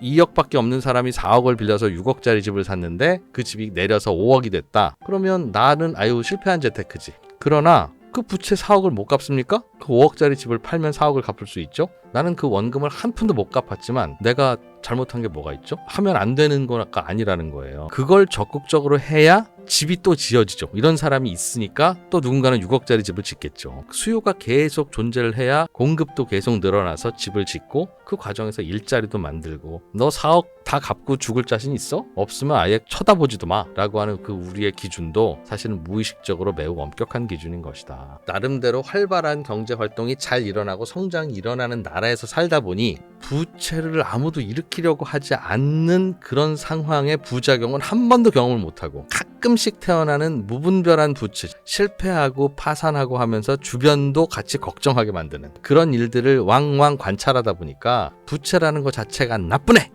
2억밖에 없는 사람이 4억을 빌려서 6억짜리 집을 샀는데 그 집이 내려서 5억이 됐다. 그러면 나는 아유 실패한 재테크지. 그러나 그 부채 4억을 못 갚습니까? 그 5억짜리 집을 팔면 4억을 갚을 수 있죠? 나는 그 원금을 한 푼도 못 갚았지만 내가 잘못한 게 뭐가 있죠? 하면 안 되는 거가 아니라는 거예요. 그걸 적극적으로 해야 집이 또 지어지죠. 이런 사람이 있으니까 또 누군가는 6억짜리 집을 짓겠죠. 수요가 계속 존재를 해야 공급도 계속 늘어나서 집을 짓고 그 과정에서 일자리도 만들고 너 4억 다 갚고 죽을 자신 있어? 없으면 아예 쳐다보지도 마 라고 하는 그 우리의 기준도 사실은 무의식적으로 매우 엄격한 기준인 것이다. 나름대로 활발한 경제 활동이 잘 일어나고 성장이 일어나는 나라에서 살다 보니 부채를 아무도 일으키려고 하지 않는 그런 상황의 부작용은 한 번도 경험을 못하고 가끔씩 태어나는 무분별한 부채 실패하고 파산하고 하면서 주변도 같이 걱정하게 만드는 그런 일들을 왕왕 관찰하다 보니까 부채라는 것 자체가 나쁘네